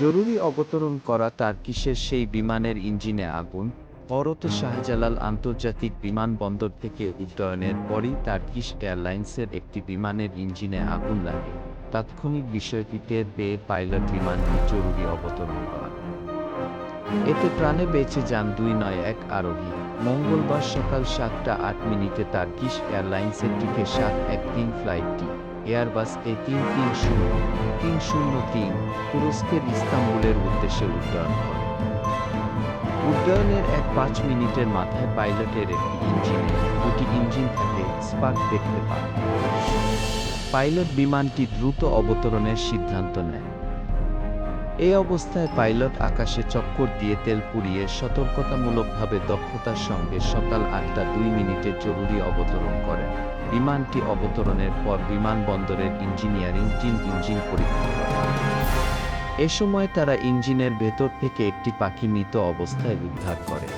জরুরি অবতরণ করা তার কিসের সেই বিমানের ইঞ্জিনে আগুন? পরত শাহজালাল আন্তর্জাতিক বিমানবন্দর থেকে উড্ডয়নের পরই তার্কিশ এয়ারলাইন্সের একটি বিমানের ইঞ্জিনে আগুন লাগে। তাৎক্ষণিক বিষয়টি টের পেয়ে পাইলট বিমানটি জরুরি অবতরণ করা। এতে প্রাণে বেঁচে যান দুই নয় এক আরোহী। মঙ্গলবার সকাল সাতটা আট মিনিটে তার্কিশ এয়ারলাইন্সের টিকে সাত এক তিন ফ্লাইটটি এয়ারবাস এ তিন তিন শূন্য তিন শূন্য তিন তুরস্কের ইস্তাম্বুলের উদ্দেশ্যে উড্ডয়ন করে। উড্ডয়নের এক পাঁচ মিনিটের মাথায় পাইলটের একটি ইঞ্জিনে দুটি ইঞ্জিন থেকে স্পার্ক দেখতে পান। পাইলট বিমানটি দ্রুত অবতরণের সিদ্ধান্ত নেয়। এই অবস্থায় পাইলট আকাশে চক্কর দিয়ে তেল পুড়িয়ে সতর্কতামূলকভাবে দক্ষতার সঙ্গে সকাল আটটা দুই মিনিটে জরুরি অবতরণ করেন। বিমানটি অবতরণের পর বিমানবন্দরের ইঞ্জিনিয়ারিং টিম ইঞ্জিন পরীক্ষা করে। এ সময় তারা ইঞ্জিনের ভেতর থেকে একটি পাখি মৃত অবস্থায় উদ্ধার করে।